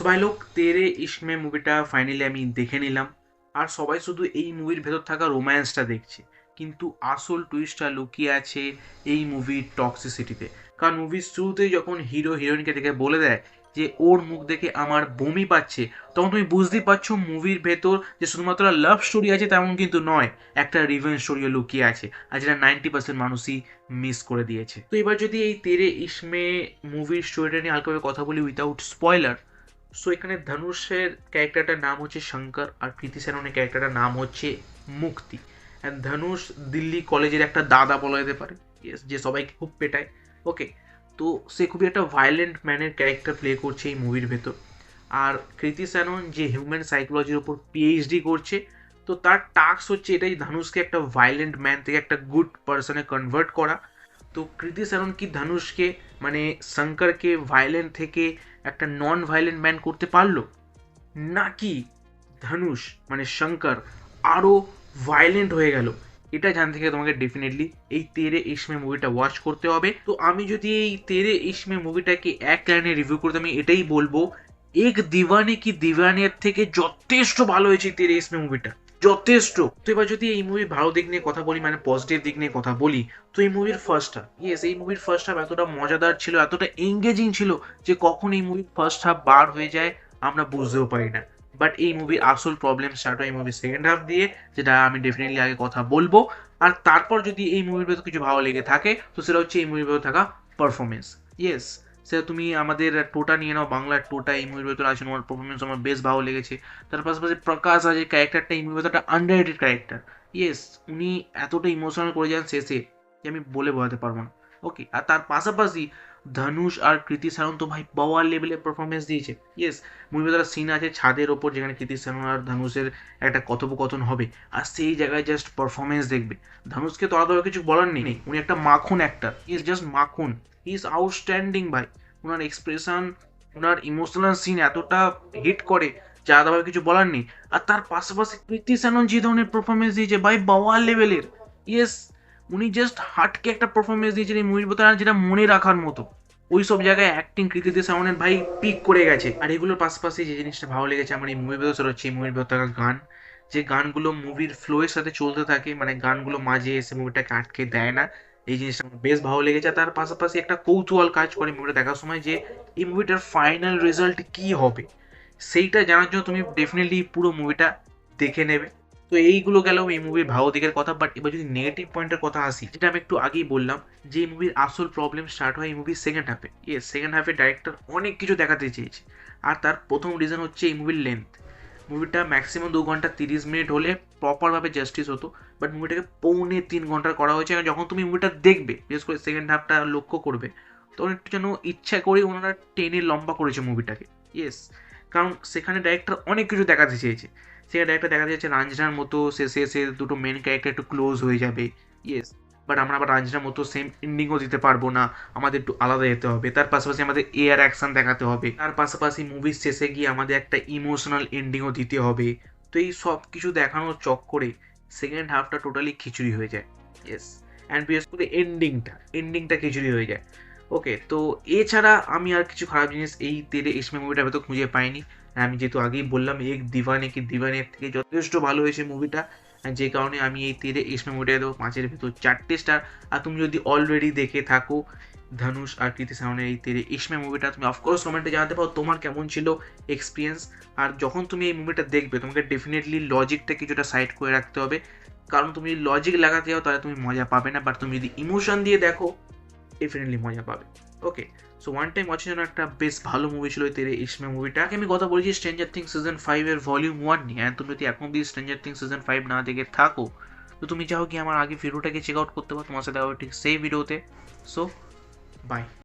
So ভাই লোক, তেরে ইসমে মুভিটা ফাইনালি আমি দেখে নিলাম। আর সবাই শুধু এই মুভির ভেতর থাকা রোম্যান্সটা দেখছে। কিন্তু আসল টুইস্টটা লুকিয়ে আছে এই মুভির টক্সিসিটিতে কারণ মুভির শুরুতেই যখন হিরো হিরোইনকে দেখে বলে দেয় যে, ওর মুখ দেখে আমার বমি পাচ্ছে, তখন তুমি বুঝতেই পারছ মুভির ভেতর যে শুধুমাত্র লাভ স্টোরি আছে তেমন কিন্তু নয়, একটা রিভেন স্টোরিও লুকিয়ে আছে। আর যেটা নাইনটি পার্সেন্ট মানুষই মিস করে দিয়েছে। তো এবার যদি এই তেরে ইসমে মুভির স্টোরিটা নিয়ে হালকাভাবে কথা বলি উইদাউট স্পয়লার সো এখানে ধনুষের ক্যারেক্টারটার নাম হচ্ছে শঙ্কর আর কৃতি সেননের ক্যারেক্টারটার নাম হচ্ছে মুক্তি। অ্যান্ড ধনুষ দিল্লি কলেজের একটা দাদা বলা যেতে পারে। যে সবাইকে খুব পেটায়। ওকে তো সে খুবই একটা ভায়োলেন্ট ম্যানের ক্যারেক্টার প্লে করছে এই মুভির ভেতর। আর কৃতি সেনন যে হিউম্যান সাইকোলজির ওপর পিএইচডি করছে, তো তার টাস্ক হচ্ছে এটাই ধনুষকে একটা ভায়োলেন্ট ম্যান থেকে একটা গুড পার্সনে কনভার্ট করা। তো কৃতি সেনন কি ধনুষকে মানে শঙ্করকে ভায়োলেন্ট থেকে একটা নন ভায়োলেন্ট ম্যান করতে পারল? নাকি ধনুষ মানে শঙ্কর আরও ভায়োলেন্ট হয়ে গেল? এটা জানতে গেলে তোমাকে ডেফিনেটলি এই তেরে ইসমে মুভিটা ওয়াচ করতে হবে। তো আমি যদি এই তেরে ইসমে মুভিটাকে এক লাইনে রিভিউ করতে আমি এটাই বলব, এক দিওয়ানে কি দিওয়ানের থেকে যথেষ্ট ভালো হয়েছে তেরে ইসমে মুভিটা যথেষ্ট। তো এবার যদি এই মুভির ভালো দিক নিয়ে কথা বলি মানে পজিটিভ দিক নিয়ে কথা বলি, তো এই মুভির ফার্স্ট হাফ ইয়েস এই মুভির ফার্স্ট হাফ এতটা মজাদার ছিল, এতটা এঙ্গেজিং ছিল যে কখন এই মুভির ফার্স্ট হাফ বার হয়ে যায়, আমরা বুঝতেও পারি না। বাট এই মুভির আসল প্রবলেম স্টার্ট হয় এই মুভির সেকেন্ড হাফ দিয়ে, যেটা আমি ডেফিনেটলি আগে কথা বলব। আর তারপর যদি এই মুভির ভেতর কিছু ভালো লেগে থাকে, তো সেটা হচ্ছে এই মুভির ভেতর থাকা পারফরমেন্স ইয়েস সেটা তুমি আমাদের টোটা নিয়ে নাও, বাংলার টোটা এই মুভির ভেতর আছে আমার পারফরমেন্স আমার বেশ ভালো লেগেছে। তার পাশাপাশি প্রকাশ আছে ক্যারেক্টারটা এই মুভির ভেতর একটা আন্ডাররেটেড ক্যারেক্টার ইয়েস উনি এতটা ইমোশনাল করে যান শেষে যে আমি বলে বোঝাতে পারব না। ওকে আর তার পাশাপাশি ধনুষ আর কৃতি সানন তো ভাই পাওয়ার লেভেলে পারফরমেন্স দিয়েছে। ইয়েস মুভির ভেতরে সিন আছে ছাদের ওপর যেখানে কৃতি সানন আর ধনুষের একটা কথোপকথন হবে। আর সেই জায়গায় জাস্ট পারফরমেন্স দেখবে। ধনুষকে তো আলাদা কিছু বলার নেই। উনি একটা মাখন অ্যাক্টার ইয়েস জাস্ট মাখন। হি ইজ আউটস্ট্যান্ডিং ভাই ওনার এক্সপ্রেশন ওনার ইমোশনাল সিন এতটা হিট করে, যে আলাদাভাবে কিছু বলার নেই। আর তার পাশাপাশি কৃতি সানন যে ধরনের পারফরমেন্স দিয়েছে ভাই বাওয়ার লেভেলের ইয়েস উনি জাস্ট হাটকে একটা পারফরমেন্স দিয়েছেন এই মুভির ভেতরে যেটা মনে রাখার মতো। ওই সব জায়গায় অ্যাক্টিং কৃতিতে সামনের ভাই পিক করে গেছে। আর এগুলোর পাশাপাশি যে জিনিসটা ভালো লেগেছে, আমার এই মুভির ভেতর সেটা হচ্ছে এই মুভির ভেতর গান। যে গানগুলো মুভির ফ্লোয়ের সাথে চলতে থাকে মানে গানগুলো মাঝে এসে মুভিটাকে আটকে দেয় না। এই জিনিসটা আমার বেশ ভালো লেগেছে। তার পাশাপাশি একটা কৌতূহল কাজ করে মুভিটা দেখার সময় যে, এই মুভিটার ফাইনাল রেজাল্ট কি হবে? সেইটা জানার জন্য তুমি ডেফিনেটলি পুরো মুভিটা দেখে নেবে। তো এইগুলো গেলেও এই মুভির ভালো দিকের কথা বাট এবার যদি নেগেটিভ পয়েন্টের কথা আসি, যেটা আমি একটু আগেই বললাম, যে এই মুভির আসল প্রবলেম স্টার্ট হয় এই মুভির সেকেন্ড হাফে ইয়ে সেকেন্ড হাফে ডাইরেক্টর অনেক কিছু দেখাতে চেয়েছে। আর তার প্রথম রিজন হচ্ছে এই মুভির লেন্থ মুভিটা ম্যাক্সিমাম দু ঘণ্টা তিরিশ মিনিট হলে প্রপারভাবে জাস্টিস হতো। বাট মুভিটাকে পৌনে তিন ঘণ্টার করা হয়েছে। আর যখন তুমি মুভিটা দেখবে, বিশেষ করে সেকেন্ড হাফটা লক্ষ্য করবে, তখন একটু যেন ইচ্ছা করে ওনারা টেনে লম্বা করেছে মুভিটাকে ইয়েস কারণ সেখানে ডাইরেক্টর অনেক কিছু দেখাতে চেয়েছে। সেখানে ডাইরেক্টর দেখা যাচ্ছে রাঞ্জনার মতো শেষে এসে দুটো মেন ক্যারেক্টার একটু ক্লোজ হয়ে যাবে। ইয়েস বাট আমরা আবার রাঞ্জনার মতো সেম এন্ডিংও দিতে পারব না। আমাদের একটু আলাদা যেতে হবে। তার পাশাপাশি আমাদের এয়ার অ্যাকশন দেখাতে হবে। তার পাশাপাশি মুভির শেষে গিয়ে আমাদের একটা ইমোশনাল এন্ডিংও দিতে হবে। তো এই সব কিছু দেখানোর চক্করে সেকেন্ড হাফটা টোটালি খিচুড়ি হয়ে যায়। ইয়েস অ্যান্ড বিশেষ করে এন্ডিংটা এন্ডিংটা খিচুড়ি হয়ে যায়। ওকে তো এছাড়া আমি আর কিছু খারাপ জিনিস এই তেরে ইসমে মুভিটা ভেতর খুঁজে পাইনি। আমি যেহেতু আগেই বললাম এক দিওয়ানে কি দিওয়ানের থেকে যথেষ্ট ভালো হয়েছে মুভিটা যে কারণে আমি এই তেরে ইসমে মুভিটা দেবো পাঁচের ভেতর চারটে স্টার আর তুমি যদি অলরেডি দেখে থাকো, ধনুষ আর কৃতি সামনের এই তেরে ইসমে মুভিটা তুমি অফকোর্স কমেন্টে জানাতে পারো তোমার কেমন ছিল এক্সপিরিয়েন্স আর যখন তুমি এই মুভিটা দেখবে, তোমাকে ডেফিনেটলি লজিকটা কিছুটা সাইড করে রাখতে হবে। কারণ তুমি লজিক লাগাতে যাও, তাহলে তুমি মজা পাবে না। বাট তুমি যদি ইমোশন দিয়ে দেখো ডেফিনেটলি মজা পাবে। ওকে সো ওয়ান টাইম ওয়াচের জন্য একটা বেশ ভালো মুভি ছিল ওই তেরে ইসমে মুভিটা আমি কথা বলেছি স্ট্রেঞ্জার থিং সিজন ফাইভের ভলিউম ওয়ান নিয়ে। তুমি যদি এখন অব্দি স্ট্রেঞ্জার থিং সিজন ফাইভ না দেখে থাকো, তো তুমি চাও কি আমার আগে ভিডিওটাকে চেক আউট করতে পারো? তোমার সাথে দেখা ঠিক সেই ভিডিওতে সো বাই